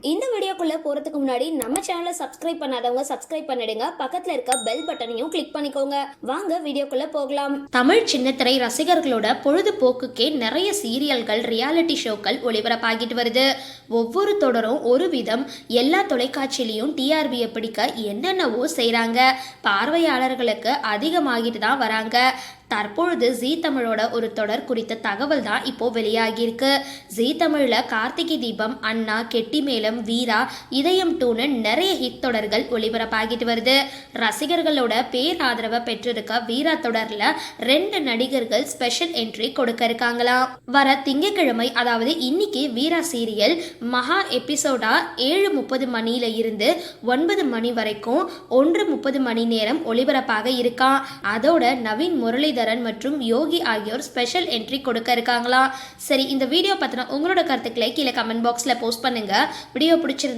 இந்த வீடியோக்குள்ளே போறதுக்கு முன்னாடி நம்ம சேனலை சப்ஸ்கிரைப் பண்ணாதவங்க சப்ஸ்கிரைப் பண்ணிடுங்க. பக்கத்தில் இருக்க பெல் பட்டனையும் கிளிக் பண்ணிக்கோங்க. வாங்க வீடியோக்குள்ளே போகலாம். தமிழ் சின்னத்திரை ரசிகர்களோட பொழுதுபோக்குக்கே நிறைய சீரியல்கள் ரியாலிட்டி ஷோக்கள் ஒளிபரப்பாகிட்டு வருது. ஒவ்வொரு தொடரும் ஒரு விதம் எல்லா தொலைக்காட்சியிலையும் டிஆர்பியை பிடிக்க என்னென்னவோ செய்கிறாங்க பார்வையாளர்களுக்கு அதிகமாகிட்டு தான் வராங்க. தற்பொழுது ஜீ தமிழோட ஒரு தொடர் குறித்த தகவல் தான் இப்போ வெளியாகியிருக்கு. ஜீ தமிழில் கார்த்திகை தீபம் அண்ணா கெட்டி மேளம் வீரா இதயம் டூன்னு நிறைய ஹிட் தொடர்கள் ஒளிபரப்பாகிட்டு வருது. ரசிகர்களோட பேராதரவை பெற்றிருக்க வீரா தொடர்ல ரெண்டு நடிகர்கள் ஸ்பெஷல் என்ட்ரி கொடுக்க இருக்காங்களாம். வர திங்கட்கிழமை அதாவது இன்னைக்கு வீரா சீரியல் மகா எபிசோடா ஏழு முப்பது மணியில இருந்து ஒன்பது மணி வரைக்கும் ஒன்று முப்பது மணி நேரம் ஒளிபரப்பாக இருக்கான் அதோட நவீன் முரளிதரன் மற்றும் யோகி ஆகியோர் ஸ்பெஷல் என்ட்ரி கொடுக்க இருக்காங்களாம். சரி இந்த வீடியோ பத்தின உங்களோட கருத்துக்களை கீழே கமெண்ட் பாக்ஸ்ல போஸ்ட் பண்ணுங்க. வீடியோ பிடிச்சிருந்தா